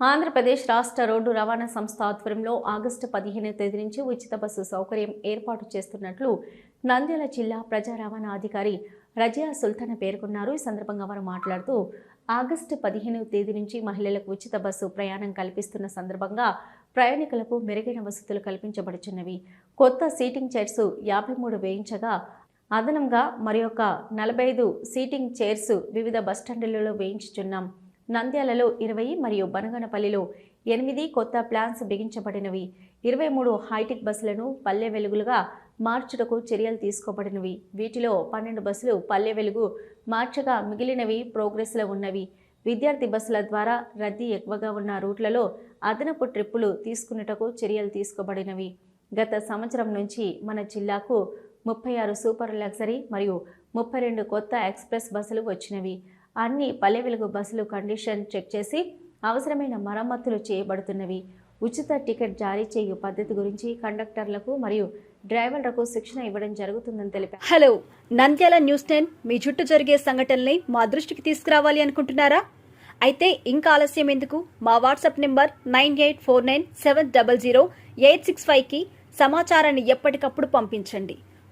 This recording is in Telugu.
ఆంధ్రప్రదేశ్ రాష్ట్ర రోడ్డు రవాణా సంస్థ ఆధ్వర్యంలో ఆగస్టు పదిహేను తేదీ నుంచి ఉచిత బస్సు సౌకర్యం ఏర్పాటు చేస్తున్నట్లు నంద్యాల జిల్లా ప్రజా రవాణా అధికారి రజియా సుల్తాన్ పేర్కొన్నారు. ఈ సందర్భంగా వారు మాట్లాడుతూ ఆగస్టు పదిహేను తేదీ నుంచి మహిళలకు ఉచిత బస్సు ప్రయాణం కల్పిస్తున్న సందర్భంగా ప్రయాణికులకు మెరుగైన వసతులు కల్పించబడుచున్నవి. కొత్త సీటింగ్ చైర్స్ యాభై మూడు వేయించగా అదనంగా మరి ఒక నలభై ఐదు సీటింగ్ చైర్స్ వివిధ బస్టాండులలో వేయించుచున్నాం. నంద్యాలలో ఇరవై మరియు బనగనపల్లిలో ఎనిమిది కొత్త ప్లాన్స్ బిగించబడినవి. ఇరవై మూడు హైటెక్ బస్సులను పల్లె వెలుగులుగా మార్చుటకు చర్యలు తీసుకోబడినవి. వీటిలో పన్నెండు బస్సులు పల్లె వెలుగు మార్చగా మిగిలినవి ప్రోగ్రెస్లో ఉన్నవి. విద్యార్థి బస్సుల ద్వారా రద్దీ ఎక్కువగా ఉన్న రూట్లలో అదనపు ట్రిప్పులు తీసుకున్నటకు చర్యలు తీసుకోబడినవి. గత సంవత్సరం నుంచి మన జిల్లాకు ముప్పై ఆరు సూపర్ లగ్జరీ మరియు ముప్పై రెండు కొత్త ఎక్స్ప్రెస్ బస్సులు వచ్చినవి. అన్ని పల్లె వెలుగు బస్సులు కండిషన్ చెక్ చేసి అవసరమైన మరమ్మతులు చేయబడుతున్నవి. ఉచిత టికెట్ జారీ చేయు పద్ధతి గురించి కండక్టర్లకు మరియు డ్రైవర్లకు శిక్షణ ఇవ్వడం జరుగుతుందని తెలిపారు. హలో నంద్యాల న్యూస్ టెన్ మీ చుట్టూ జరిగే సంఘటనల్ని మా దృష్టికి తీసుకురావాలి అనుకుంటున్నారా? అయితే ఇంకా ఆలస్యం ఎందుకు? మా WhatsApp number nine eight four nine seven double zero eight six ఫైవ్కి సమాచారాన్ని ఎప్పటికప్పుడు పంపించండి.